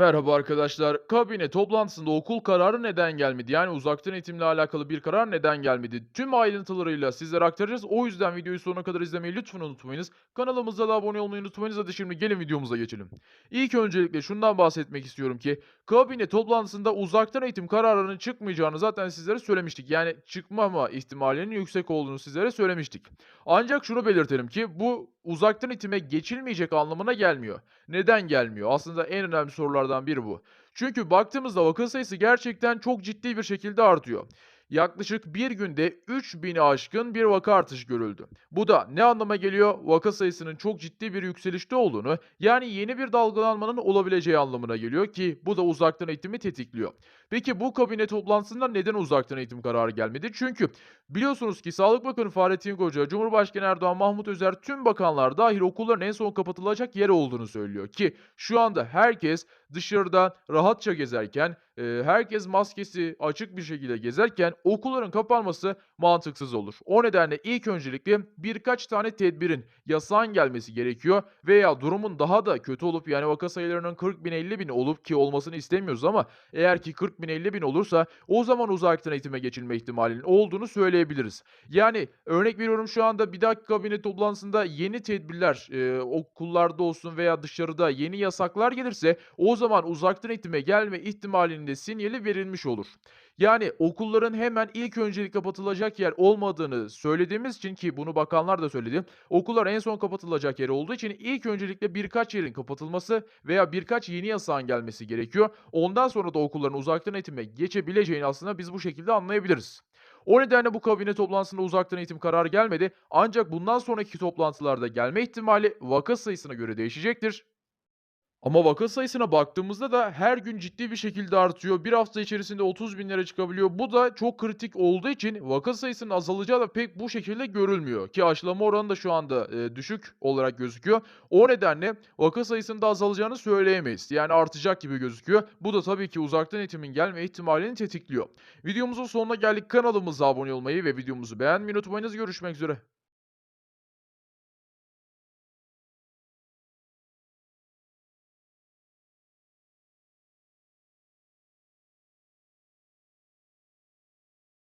Merhaba arkadaşlar. Kabine toplantısında okul kararı neden gelmedi? Yani uzaktan eğitimle alakalı bir karar neden gelmedi? Tüm ayrıntılarıyla sizlere aktaracağız. O yüzden videoyu sonuna kadar izlemeyi lütfen unutmayınız. Kanalımıza da abone olmayı unutmayınız. Hadi şimdi gelin videomuza geçelim. İlk öncelikle şundan bahsetmek istiyorum ki kabine toplantısında uzaktan eğitim kararının çıkmayacağını zaten sizlere söylemiştik. Yani çıkmama ihtimalinin yüksek olduğunu sizlere söylemiştik. Ancak şunu belirtelim ki bu uzaktan eğitime geçilmeyecek anlamına gelmiyor. Neden gelmiyor? Aslında en önemli sorulardan biri bu. Çünkü baktığımızda vaka sayısı gerçekten çok ciddi bir şekilde artıyor. Yaklaşık bir günde 3000'i aşkın bir vaka artışı görüldü. Bu da ne anlama geliyor? Vaka sayısının çok ciddi bir yükselişte olduğunu, yani yeni bir dalgalanmanın olabileceği anlamına geliyor ki bu da uzaktan eğitimi tetikliyor. Peki bu kabine toplantısında neden uzaktan eğitim kararı gelmedi? Çünkü biliyorsunuz ki Sağlık Bakanı Fahrettin Koca, Cumhurbaşkanı Erdoğan, Mahmut Özer tüm bakanlar dahil okulların en son kapatılacak yer olduğunu söylüyor ki şu anda herkes dışarıda rahatça gezerken, herkes maskesi açık bir şekilde gezerken okulların kapanması mantıksız olur. O nedenle ilk öncelikle birkaç tane tedbirin, yasağın gelmesi gerekiyor veya durumun daha da kötü olup yani vaka sayılarının 40 bin 50 bin olup ki olmasını istemiyoruz ama eğer ki 40 bin 50 bin olursa o zaman uzaktan eğitime geçilme ihtimalinin olduğunu söyleyebiliriz. Yani örnek veriyorum şu anda bir dahaki kabine toplantısında yeni tedbirler eee, okullarda olsun veya dışarıda yeni yasaklar gelirse o zaman uzaktan eğitime gelme ihtimalinin de sinyali verilmiş olur. Yani okulların hemen ilk öncelik kapatılacak yer olmadığını söylediğimiz için ki bunu bakanlar da söyledi. Okullar en son kapatılacak yer olduğu için ilk öncelikle birkaç yerin kapatılması veya birkaç yeni yasağın gelmesi gerekiyor. Ondan sonra da okulların uzaktan eğitime geçebileceğini aslında biz bu şekilde anlayabiliriz. O nedenle bu kabine toplantısında uzaktan eğitim kararı gelmedi. Ancak bundan sonraki toplantılarda gelme ihtimali vaka sayısına göre değişecektir. Ama vaka sayısına baktığımızda da her gün ciddi bir şekilde artıyor. Bir hafta içerisinde 30 binlere çıkabiliyor. Bu da çok kritik olduğu için vaka sayısının azalacağı da pek bu şekilde görülmüyor. Ki aşılama oranı da şu anda e, düşük olarak gözüküyor. O nedenle vaka sayısının da azalacağını söyleyemeyiz. Yani artacak gibi gözüküyor. Bu da tabii ki uzaktan eğitimin gelme ihtimalini tetikliyor. Videomuzun sonuna geldik. Kanalımıza abone olmayı ve videomuzu beğenmeyi unutmayınız. Görüşmek üzere.